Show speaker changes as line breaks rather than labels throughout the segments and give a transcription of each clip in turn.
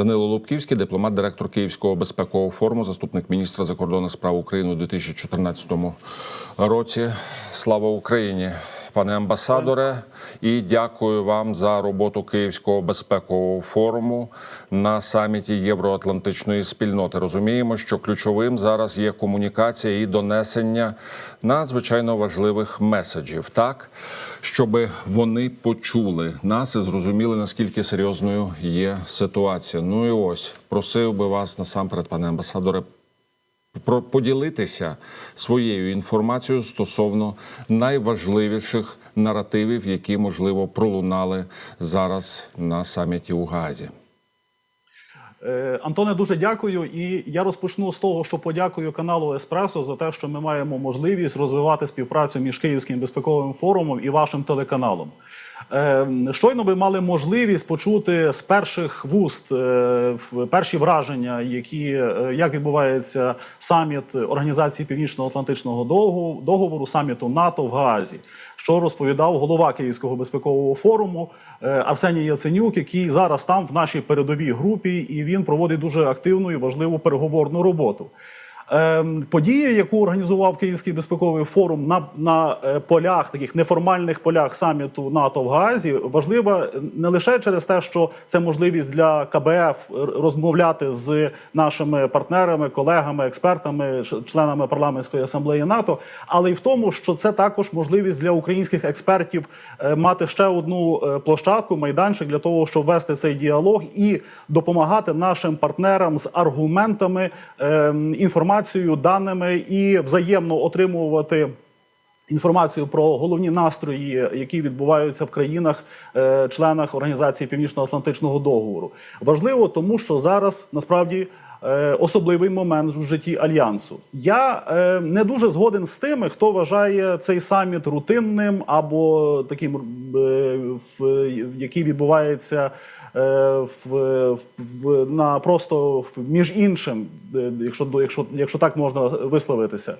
Данило Лубківський, дипломат, директор Київського безпекового форуму, заступник міністра закордонних справ України у 2014 році. Слава Україні, пане амбасадоре, і дякую вам за роботу Київського безпекового форуму на саміті Євроатлантичної спільноти. Розуміємо, що ключовим зараз є комунікація і донесення надзвичайно важливих меседжів, так щоб вони почули нас і зрозуміли наскільки серйозною є ситуація. Ну і ось просив би вас насамперед, пане амбасадоре, поділитися своєю інформацією стосовно найважливіших наративів, які можливо пролунали зараз на саміті у Гаазі.
Е, Антоне, дуже дякую. І я розпочну з того, що подякую каналу Еспресо за те, що ми маємо можливість розвивати співпрацю між Київським безпековим форумом і вашим телеканалом. Е, Щойно ви мали можливість почути з перших вуст е, перші враження, які е, як відбувається саміт Організації Північно-Атлантичного договору, саміту НАТО в Гаазі, що розповідав голова Київського безпекового форуму е, Арсеній Яценюк, який зараз там в нашій передовій групі, і він проводить дуже активну і важливу переговорну роботу. Ем, яку організував Київський безпековий форум на, на е, полях, таких неформальних полях саміту НАТО в Гаазі, важлива не лише через те, що це можливість для КБФ розмовляти з нашими партнерами, колегами, експертами, членами парламентської асамблеї НАТО, але й в тому, що це також можливість для українських експертів е, мати ще одну е, площадку, майданчик для того, щоб вести цей діалог і допомагати нашим партнерам з аргументами, ем, інформацією, даними і взаємно отримувати. Інформацію про головні настрої, які відбуваються в країнах, е, членах організації Північно-Атлантичного договору, важливо, тому що зараз насправді е, особливий момент в житті альянсу. Я е, не дуже згоден з тими, хто вважає цей саміт рутинним або таким, який відбувається. Е, В, в, на просто між іншим, е, якщо якщо, якщо так можна висловитися,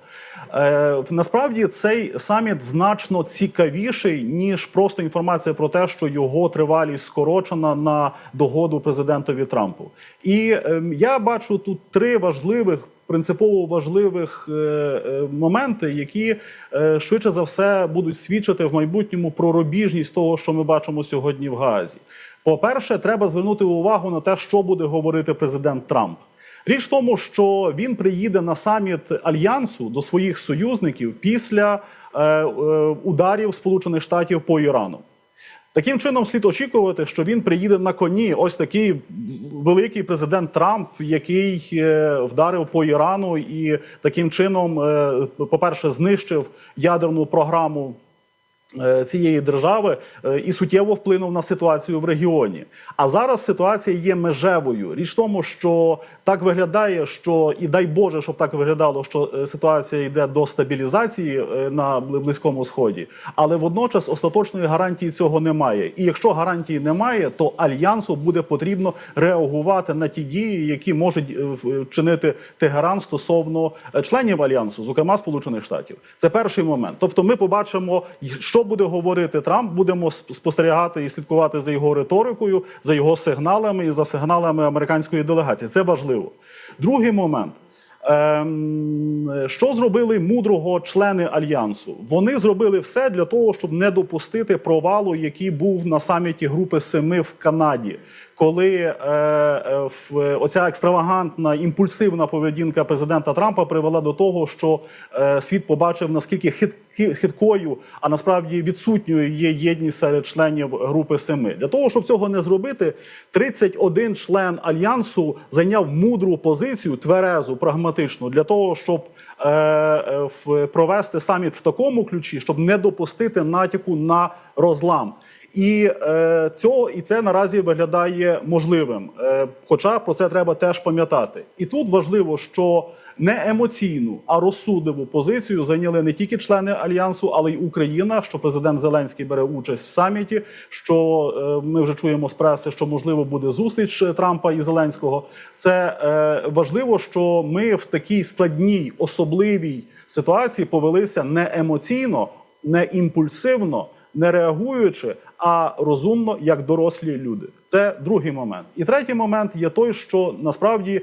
е, насправді цей саміт значно цікавіший ніж просто інформація про те, що його тривалість скорочена на догоду президентові Трампу. І е, я бачу тут три важливих. Принципово важливих е, моменти, які швидше за все будуть свідчити в майбутньому про рубіжність того, що ми бачимо сьогодні в Гаазі. По-перше, треба звернути увагу на те, що буде говорити президент Трамп. Річ в тому, що він приїде на саміт альянсу до своїх союзників після е, е, ударів Сполучених Штатів по Ірану. Таким чином, слід очікувати, що він приїде на коні. Ось такий великий президент Трамп, який е, вдарив по Ірану і таким чином, е, по-перше, знищив ядерну програму цієї держави е, і суттєво вплинув на ситуацію в регіоні. А зараз ситуація є межевою. Річ в тому, що так виглядає, що і дай Боже, щоб так виглядало, що е, ситуація йде до стабілізації е, на близькому сході, але водночас остаточної гарантії цього немає. І якщо гарантії немає, то альянсу буде потрібно реагувати на ті дії, які можуть е, вчинити Тегеран стосовно е, членів альянсу, зокрема Сполучених Штатів. Це перший момент. Тобто, ми побачимо, що буде говорити Трамп. Будемо спостерігати і слідкувати за його риторикою, за його сигналами і за сигналами американської делегації. Це важливо. Другий момент. Ем, що зробили мудрого члени альянсу? Вони зробили все для того, щоб не допустити провалу, який був на саміті Групи Семи в Канаді, коли е, е, оця екстравагантна імпульсивна поведінка президента Трампа привела до того, що е, світ побачив наскільки хит, хиткою, а насправді відсутньою є єдність серед членів Групи Семи. Для того, щоб цього не зробити, 31 член альянсу зайняв мудру позицію, тверезу, прагматичну, для того, щоб е, е, провести саміт в такому ключі, щоб не допустити натяку на розлам. І е, цього і це наразі виглядає можливим. Е, хоча про це треба теж пам'ятати. І тут важливо, що не емоційну, а розсудливу позицію зайняли не тільки члени альянсу, але й Україна. Що президент Зеленський бере участь в саміті. Що е, ми вже чуємо з преси, що можливо буде зустріч Трампа і Зеленського. Це е, важливо, що ми в такій складній особливій ситуації повелися не емоційно, не імпульсивно не реагуючи, а розумно як дорослі люди. Це другий момент. І третій момент є той, що насправді.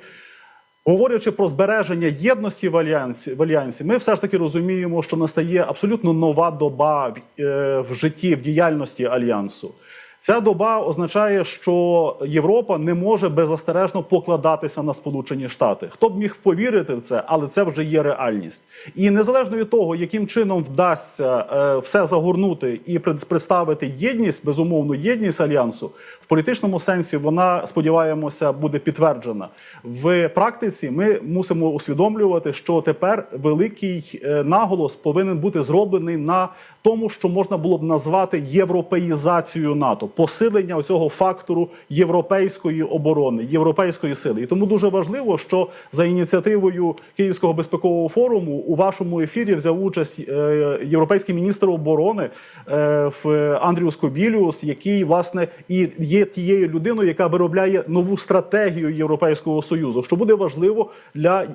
Говорячи про збереження єдності в альянсі, в альянсі, ми все ж таки розуміємо, що настає абсолютно нова доба в, е, в житті, в діяльності альянсу. Ця доба означає, що Європа не може беззастережно покладатися на Сполучені Штати. Хто б міг повірити в це, але це вже є реальність. І незалежно від того, яким чином вдасться е, все загорнути і пред- представити єдність, безумовну єдність альянсу, політичному сенсі вона сподіваємося буде підтверджена. В практиці ми мусимо усвідомлювати, що тепер великий е, наголос повинен бути зроблений на тому, що можна було б назвати європеїзацією НАТО, посилення цього фактору європейської оборони, європейської сили. І тому дуже важливо, що за ініціативою Київського безпекового форуму у вашому ефірі взяв участь е, європейський міністр оборони е, в Андріус Кобіліус, який власне і є тією людиною, яка виробляє нову стратегію Європейського союзу, що буде важливо для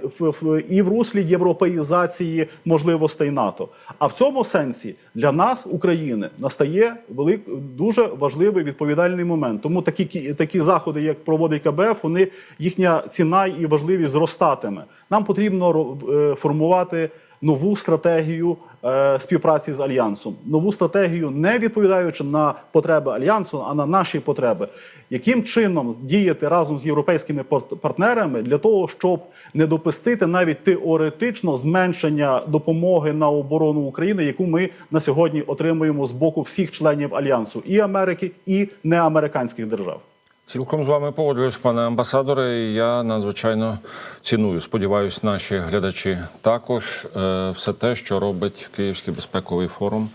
і в руслі європеїзації можливостей НАТО. А в цьому сенсі для нас, України, настає велик дуже важливий відповідальний момент. Тому такі кі- такі заходи, як проводить КБФ, вони їхня ціна і важливість зростатиме. Нам потрібно е, формувати нову стратегію е, співпраці з альянсом, нову стратегію, не відповідаючи на потреби альянсу, а на наші потреби. Яким чином діяти разом з європейськими пар- партнерами для того, щоб не допустити навіть теоретично зменшення допомоги на оборону України, яку ми на сьогодні отримуємо з боку всіх членів альянсу і Америки, і неамериканських держав.
Цілком з вами погоджуюсь, пане амбасадоре. Я надзвичайно ціную. Сподіваюсь, наші глядачі також е, все те, що робить Київський безпековий форум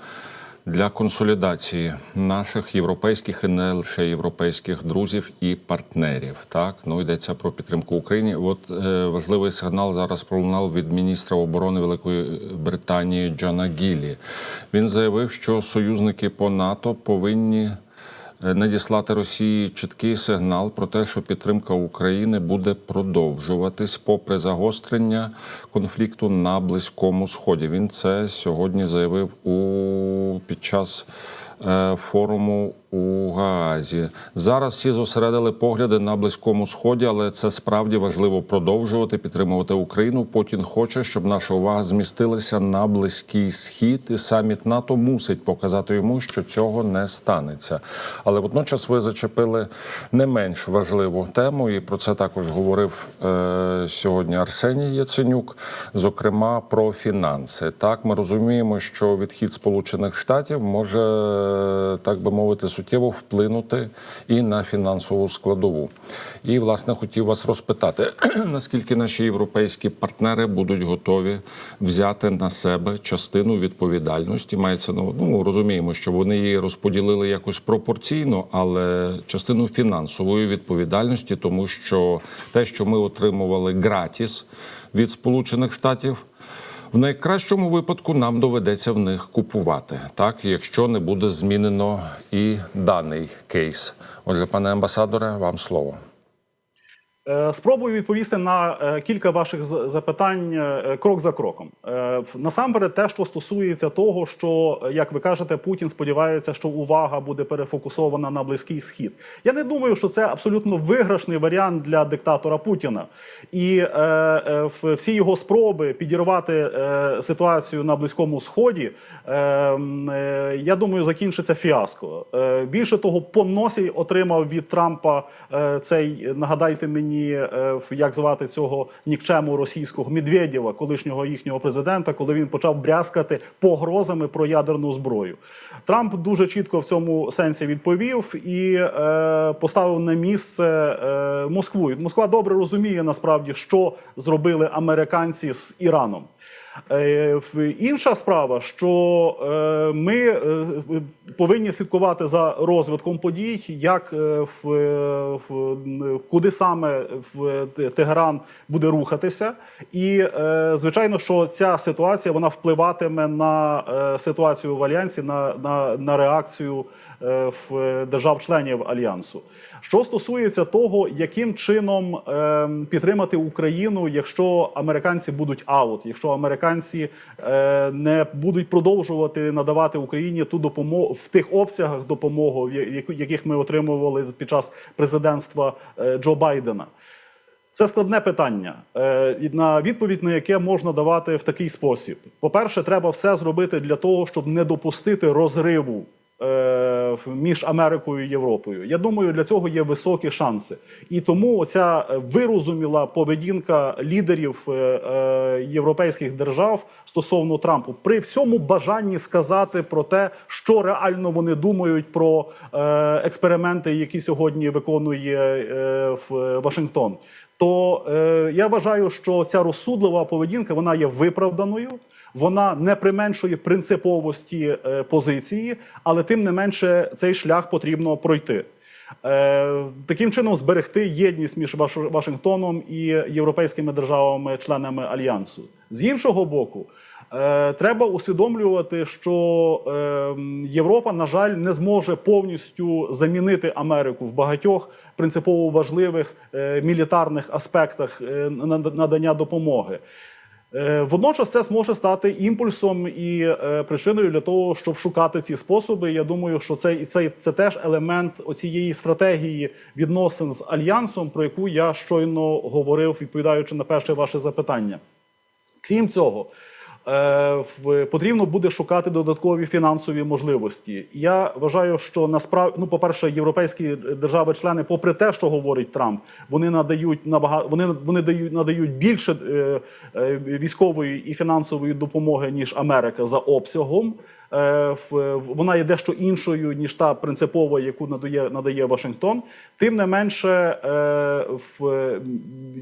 для консолідації наших європейських і не лише європейських друзів і партнерів. Так ну йдеться про підтримку Україні. От е, важливий сигнал зараз пролунав від міністра оборони Великої Британії Джона Гіллі. Він заявив, що союзники по НАТО повинні надіслати Росії чіткий сигнал про те, що підтримка України буде продовжуватись попри загострення конфлікту на близькому сході. Він це сьогодні заявив у під час е, форуму у Гаазі. Зараз всі зосередили погляди на близькому сході, але це справді важливо продовжувати підтримувати Україну. Путін хоче, щоб наша увага змістилася на близький схід, і саміт НАТО мусить показати йому, що цього не станеться. Але водночас ви зачепили не менш важливу тему, і про це також говорив е, сьогодні Арсеній Яценюк. Зокрема, про фінанси. Так, ми розуміємо, що відхід Сполучених Штатів може, так би мовити, суттєво вплинути і на фінансову складову. І власне хотів вас розпитати, наскільки наші європейські партнери будуть готові взяти на себе частину відповідальності. Мається ну розуміємо, що вони її розподілили якось пропорційно, але частину фінансової відповідальності, тому що те, що ми отримували гратіс від Сполучених Штатів. В найкращому випадку нам доведеться в них купувати, так якщо не буде змінено і даний кейс. Отже, пане амбасадоре, вам слово.
Е, Спробую відповісти на е, кілька ваших запитань е, крок за кроком. Насамперед, те, що стосується того, що як ви кажете, Путін сподівається, що увага буде перефокусована на близький схід. Я не думаю, що це абсолютно виграшний варіант для диктатора Путіна. І е, всі його спроби підірвати ситуацію на близькому сході, я думаю, закінчиться фіаско. Більше того, по носі отримав від Трампа цей, нагадайте мені, е, в- як звати цього нікчему російського Медведєва, колишнього їхнього президента, коли він почав брязкати погрозами про ядерну зброю. Трамп дуже чітко в цьому сенсі відповів і е, поставив на місце е, Москву. Москва добре розуміє насправді, що зробили американці з Іраном. Е, Інша справа, що е, ми е, повинні слідкувати за розвитком подій, як в, куди саме в Те- Тегеран буде рухатися, і звичайно, що ця ситуація вона впливатиме на ситуацію в альянсі, на, на, на реакцію в держав-членів альянсу. Що стосується того, яким чином ем, підтримати Україну, якщо американці будуть аут, якщо американці е, не будуть продовжувати надавати Україні ту допомогу в тих обсягах допомоги, яких ми отримували під час президентства е, Джо Байдена. Це складне питання, е, на відповідь на яке можна давати в такий спосіб. По-перше, треба все зробити для того, щоб не допустити розриву е, між Америкою і Європою. Я думаю, для цього є високі шанси. І тому оця е, вирозуміла поведінка лідерів е, е, європейських держав стосовно Трампу, при всьому бажанні сказати про те, що реально вони думають про е, експерименти, які сьогодні виконує е, в Вашингтон то е, я вважаю, що ця розсудлива поведінка вона є виправданою. Вона не применшує принциповості е, позиції, але тим не менше цей шлях потрібно пройти. Е, таким чином зберегти єдність між Ваш- Вашингтоном і європейськими державами-членами альянсу. З іншого боку, треба усвідомлювати, що е, Європа, на жаль, не зможе повністю замінити Америку в багатьох принципово важливих е, мілітарних аспектах е, надання допомоги. Е, Водночас це зможе стати імпульсом і е, причиною для того, щоб шукати ці способи. Я думаю, що це, це, це теж елемент оцієї стратегії відносин з альянсом, про яку я щойно говорив, відповідаючи на перше ваше запитання. Крім цього, е, потрібно буде шукати додаткові фінансові можливості. Я вважаю, що насправді, ну, по-перше, європейські держави-члени, попри те, що говорить Трамп, вони надають набагато вони, вони дають надають більше е, е, військової і фінансової допомоги ніж Америка за обсягом. Е, Вона є дещо іншою ніж та принципова, яку надає надає Вашингтон. Тим не менше, е,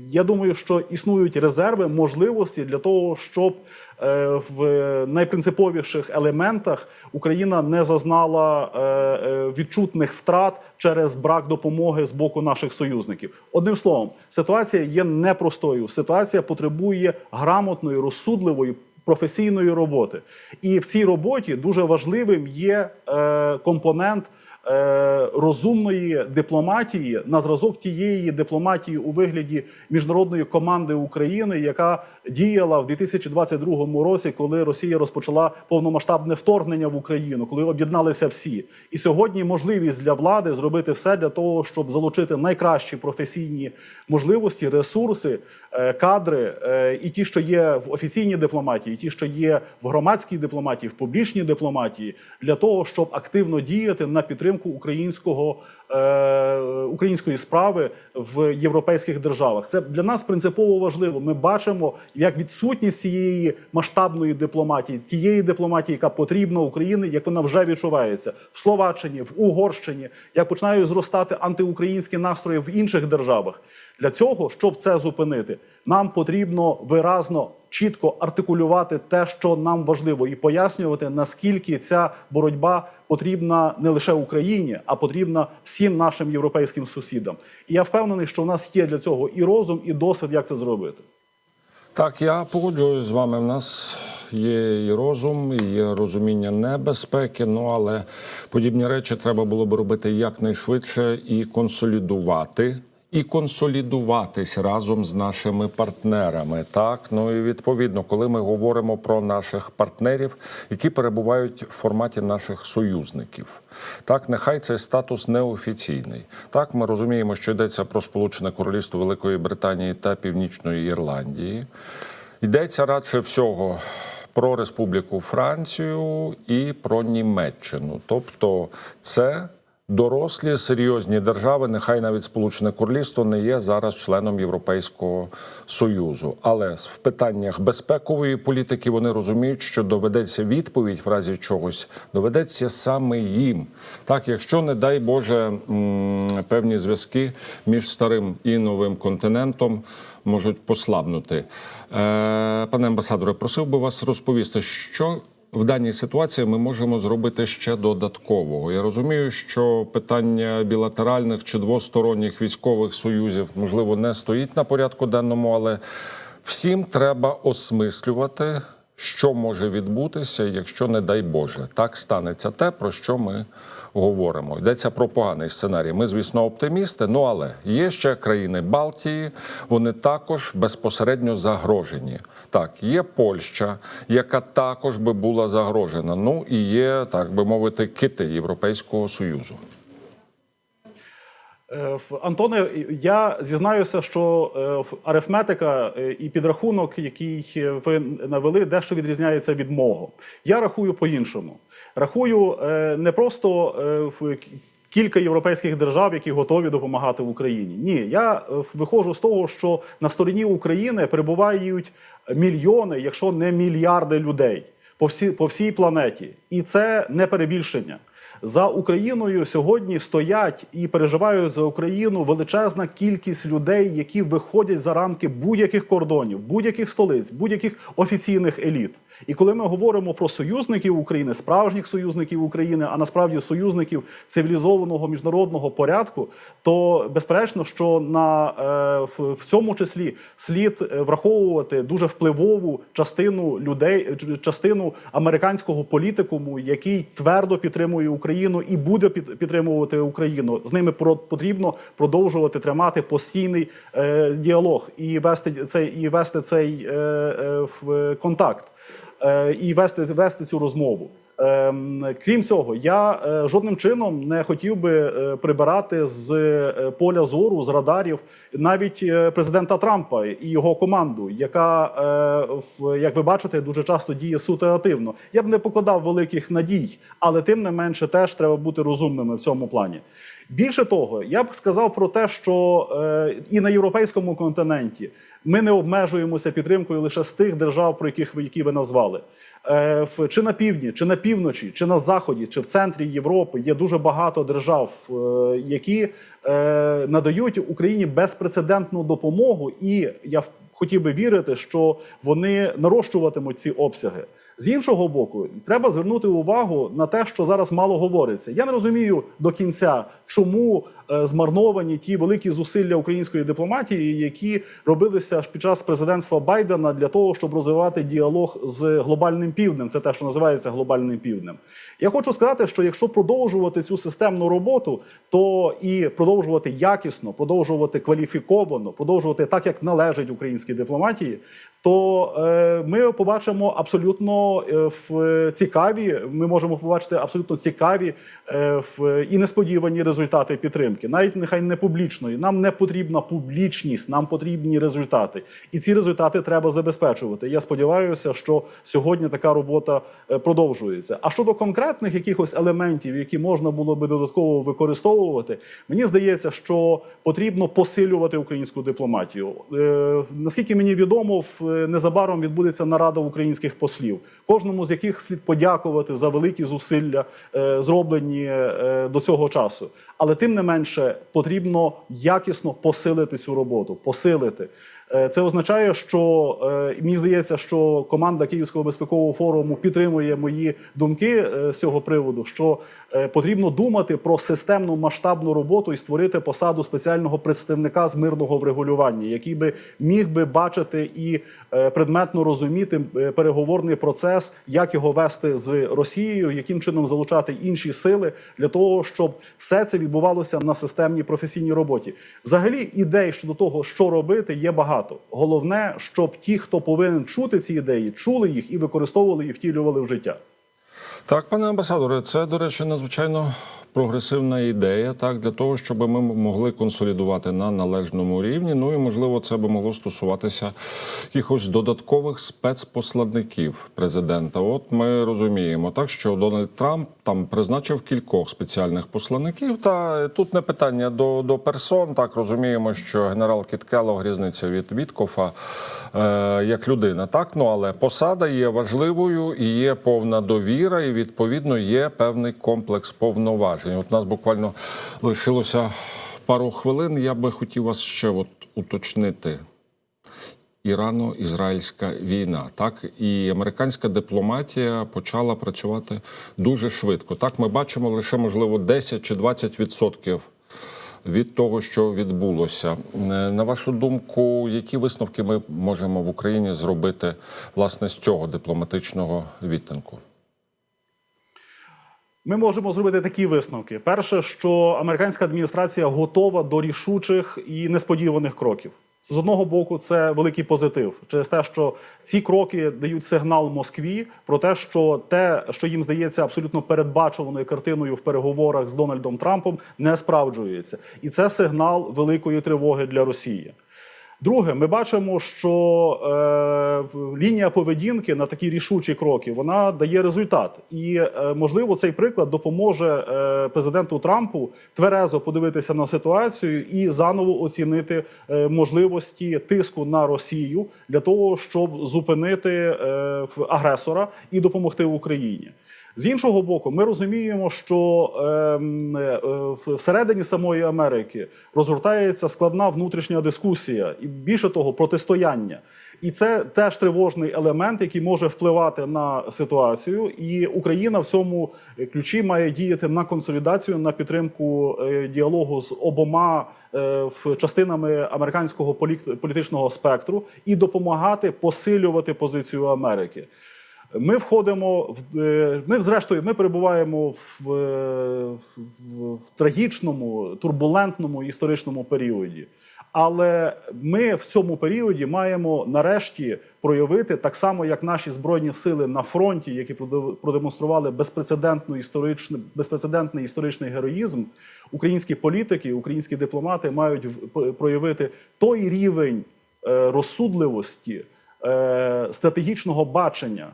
я думаю, що існують резерви, можливості для того, щоб е, в найпринциповіших елементах Україна не зазнала е, е, відчутних втрат через брак допомоги з боку наших союзників. Одним словом, ситуація є непростою. Ситуація потребує грамотної, розсудливої. Професійної роботи, і в цій роботі дуже важливим є е, компонент е, розумної дипломатії на зразок тієї дипломатії у вигляді міжнародної команди України, яка діяла в 2022 році, коли Росія розпочала повномасштабне вторгнення в Україну, коли об'єдналися всі. І сьогодні можливість для влади зробити все для того, щоб залучити найкращі професійні можливості, ресурси, е, кадри, е, і ті, що є в офіційній дипломатії, і ті, що є в громадській дипломатії, в публічній дипломатії, для того, щоб активно діяти на підтримку українського. Е, Української справи в європейських державах це для нас принципово важливо. Ми бачимо, як відсутність цієї масштабної дипломатії, тієї дипломатії, яка потрібна Україні, як вона вже відчувається в Словаччині, в Угорщині, як починають зростати антиукраїнські настрої в інших державах. Для цього, щоб це зупинити, нам потрібно виразно, чітко артикулювати те, що нам важливо, і пояснювати, наскільки ця боротьба потрібна не лише Україні, а потрібна всім нашим європейським сусідам. І я впевнений, що в нас є для цього і розум, і досвід, як це зробити.
Так, я погоджуюсь з вами. В нас є і розум, і є розуміння небезпеки. Ну але подібні речі треба було б робити якнайшвидше і консолідувати. І консолідуватись разом з нашими партнерами, так ну і відповідно, коли ми говоримо про наших партнерів, які перебувають в форматі наших союзників, так нехай цей статус неофіційний. Так, ми розуміємо, що йдеться про Сполучене Королівство Великої Британії та Північної Ірландії. Йдеться радше всього про Республіку Францію і про Німеччину. Тобто, це дорослі серйозні держави, нехай навіть Сполучене Королівство не є зараз членом Європейського Союзу. Але в питаннях безпекової політики вони розуміють, що доведеться відповідь в разі чогось, доведеться саме їм. Так, якщо не дай Боже певні зв'язки між старим і новим континентом можуть послабнути. Е, Пане амбасадоре, просив би вас розповісти, що в даній ситуації ми можемо зробити ще додаткового. Я розумію, що питання білатеральних чи двосторонніх військових союзів можливо не стоїть на порядку денному, але всім треба осмислювати що може відбутися, якщо, не дай Боже, так станеться те, про що ми говоримо. Йдеться про поганий сценарій. Ми, звісно, оптимісти, ну але є ще країни Балтії, вони також безпосередньо загрожені. Так, є Польща, яка також би була загрожена. Ну і є, так би мовити, кити Європейського Союзу.
Е, Антоне, я зізнаюся, що е, арифметика е, і підрахунок, який ви навели, дещо відрізняється від мого. Я рахую по-іншому. Рахую е, не просто е, в кілька європейських держав, які готові допомагати Україні. Ні, я е, виходжу з того, що на стороні України перебувають мільйони, якщо не мільярди людей по всій, по всій планеті, і це не перебільшення. За Україною сьогодні стоять і переживають за Україну величезна кількість людей, які виходять за рамки будь-яких кордонів, будь-яких столиць, будь-яких офіційних еліт. І коли ми говоримо про союзників України, справжніх союзників України, а насправді союзників цивілізованого міжнародного порядку, то безперечно, що на е, в, цьому числі слід е, враховувати дуже впливову частину людей, частину американського політикуму, який твердо підтримує Україну і буде під, підтримувати Україну. З ними потрібно продовжувати тримати постійний е, діалог і вести цей і вести цей е, контакт і вести, вести цю розмову. Ем, Крім цього, я е, жодним чином не хотів би е, прибирати з е, поля зору з радарів навіть е, президента Трампа і його команду, яка, е, як ви бачите, дуже часто діє ситуативно. Я б не покладав великих надій, але тим не менше теж треба бути розумними в цьому плані. Більше того, я б сказав про те, що е, і на європейському континенті ми не обмежуємося підтримкою лише з тих держав, про яких ви які ви назвали. Е, Чи на півдні, чи на півночі, чи на заході, чи в центрі Європи є дуже багато держав, е, які е, надають Україні безпрецедентну допомогу, і я хотів би вірити, що вони нарощуватимуть ці обсяги. З іншого боку, треба звернути увагу на те, що зараз мало говориться. Я не розумію до кінця, чому е, змарновані ті великі зусилля української дипломатії, які робилися під час президентства Байдена для того, щоб розвивати діалог з глобальним півднем. Це те, що називається глобальним півднем. Я хочу сказати, що якщо продовжувати цю системну роботу, то і продовжувати якісно, продовжувати кваліфіковано, продовжувати так, як належить українській дипломатії, то е, ми побачимо абсолютно е, в цікаві. Ми можемо побачити абсолютно цікаві е, і несподівані результати підтримки, навіть нехай не публічної. Нам не потрібна публічність, нам потрібні результати, і ці результати треба забезпечувати. Я сподіваюся, що сьогодні така робота продовжується. А щодо конкретних якихось елементів, які можна було би додатково використовувати, мені здається, що потрібно посилювати українську дипломатію. Наскільки мені відомо, в незабаром відбудеться нарада українських послів, кожному з яких слід подякувати за великі зусилля, е, зроблені е, до цього часу. Але тим не менше потрібно якісно посилити цю роботу, посилити. Е, Це означає, що е, мені здається, що команда Київського безпекового форуму підтримує мої думки е, з цього приводу. Що потрібно думати про системну масштабну роботу і створити посаду спеціального представника з мирного врегулювання, який би міг би бачити і предметно розуміти переговорний процес, як його вести з Росією, яким чином залучати інші сили для того, щоб все це відбувалося на системній професійній роботі. Взагалі, ідей щодо того, що робити, є багато. Головне, щоб ті, хто повинен чути ці ідеї, чули їх і використовували і втілювали в життя.
Так, пане амбасадоре, це, до речі, надзвичайно прогресивна ідея, так, для того, щоб ми могли консолідувати на належному рівні. Ну і можливо, це би могло стосуватися якихось додаткових спецпосладників президента. От ми розуміємо, так що Дональд Трамп там призначив кількох спеціальних посланників. Та тут не питання до, до персон. Так розуміємо, що генерал Кіт Келлог різниця від Віткофа е, як людина. Так, ну але посада є важливою і є повна довіра, і відповідно є певний комплекс повноважень. От нас буквально лишилося пару хвилин. Я би хотів вас ще от уточнити. Ірано-ізраїльська війна. Так і американська дипломатія почала працювати дуже швидко. Так, ми бачимо лише можливо 10 чи 20 відсотків від того, що відбулося. Е, На вашу думку, які висновки ми можемо в Україні зробити власне з цього дипломатичного відтинку?
Ми можемо зробити такі висновки: перше, що американська адміністрація готова до рішучих і несподіваних кроків. З одного боку, це великий позитив через те, що ці кроки дають сигнал Москві про те, що те, що їм здається абсолютно передбачуваною картиною в переговорах з Дональдом Трампом, не справджується, і це сигнал великої тривоги для Росії. Друге, ми бачимо, що е, лінія поведінки на такі рішучі кроки вона дає результат, і е, можливо цей приклад допоможе е, президенту Трампу тверезо подивитися на ситуацію і заново оцінити е, можливості тиску на Росію для того, щоб зупинити е, агресора і допомогти Україні. З іншого боку, ми розуміємо, що ем, е, в- всередині самої Америки розгортається складна внутрішня дискусія, і більше того, протистояння. І це теж тривожний елемент, який може впливати на ситуацію. І Україна в цьому ключі має діяти на консолідацію, на підтримку е, діалогу з обома е, частинами американського полі- політичного спектру і допомагати посилювати позицію Америки. Ми входимо в е, ми, зрештою, ми перебуваємо в, е, в, в, трагічному, турбулентному історичному періоді. Але ми в цьому періоді маємо нарешті проявити так само, як наші збройні сили на фронті, які проде- продемонстрували безпрецедентну історичну, безпрецедентний історичний героїзм. Українські політики, українські дипломати мають проявити той рівень е, розсудливості, стратегічного бачення,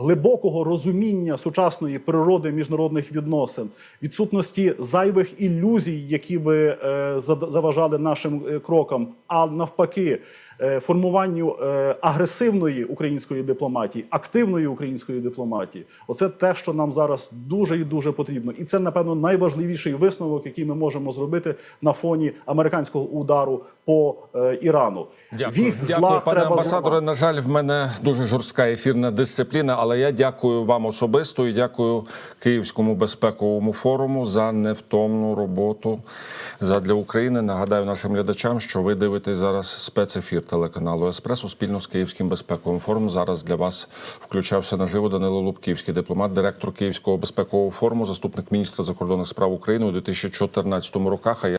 глибокого розуміння сучасної природи міжнародних відносин, відсутності зайвих ілюзій, які би е, заважали нашим е, крокам, а навпаки. Е, Формуванню е, агресивної української дипломатії, активної української дипломатії, оце те, що нам зараз дуже і дуже потрібно, і це напевно найважливіший висновок, який ми можемо зробити на фоні американського удару по е, Ірану. Вісь
дякую,
зла
пане
треба
амбасадоре. На жаль, в мене дуже жорстка ефірна дисципліна, але я дякую вам особисто і дякую Київському безпековому форуму за невтомну роботу задля України. Нагадаю нашим глядачам, що ви дивитесь зараз спецефір телеканалу Еспресо спільно з Київським безпековим форумом. Зараз для вас включався наживо Данило Лубківський, дипломат, директор Київського безпекового форуму, заступник міністра закордонних справ України у 2014 роках. А я